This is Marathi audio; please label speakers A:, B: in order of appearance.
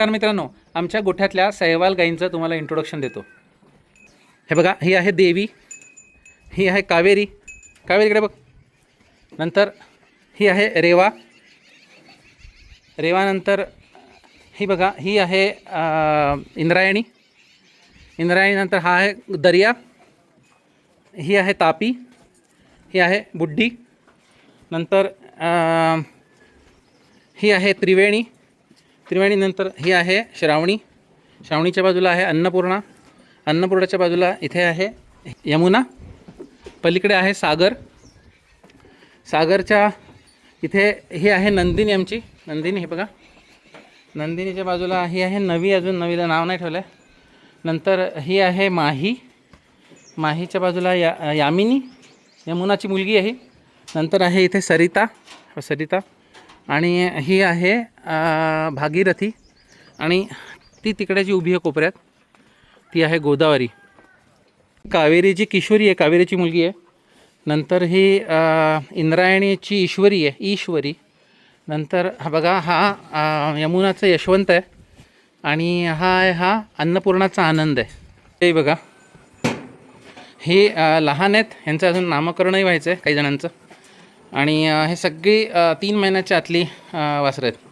A: नमस्कार मित्रांनो आमच्या गोठ्यातल्या सहवाल गाईंचं तुम्हाला इंट्रोडक्शन देतो. हे बघा ही आहे देवी ही आहे कावेरी. कावेरीकडे बघ. नंतर ही आहे रेवा. रेवानंतर ही बघा ही आहे इंद्रायणी. इंद्रायणीनंतर हा आहे दर्या. ही आहे तापी. ही आहे बुड्डी नंतर ही आहे त्रिवेणी. त्रिवेणीनंतर ही आहे श्रावणी. श्रावणीच्या बाजूला आहे अन्नपूर्णा. अन्नपूर्णाच्या बाजूला इथे आहे यमुना. पलीकडे आहे सागर. सागरच्या इथे ही आहे नंदिनी आमची. नंदिनी हे बघा. नंदिनीच्या बाजूला ही आहे नवी अजून नवीला नाव नाही ठेवलं आहे नंतर ही आहे माही. माहीच्या बाजूला या यामिनी. यमुनाची मुलगी आहे. नंतर आहे इथे सरिता. सरिता. आणि ही आहे भागीरथी. आणि ती तिकडे जी उभी आहे कोपऱ्यात. ती आहे गोदावरी. कावेरीची किशोरी आहे कावेरीची मुलगी आहे. नंतर ही इंद्रायणीची ईश्वरी आहे ईश्वरी. नंतर हा बघा हा यमुनाचा यशवंत आहे. आणि हा आहे हा अन्नपूर्णाचा आनंद आहे. हे बघा. हे लहान आहेत ह्यांचं अजून नामकरणही व्हायचं आहे काही जणांचं. आणि हे सगळी तीन महिन्याच्या आतली वासरं आहेत.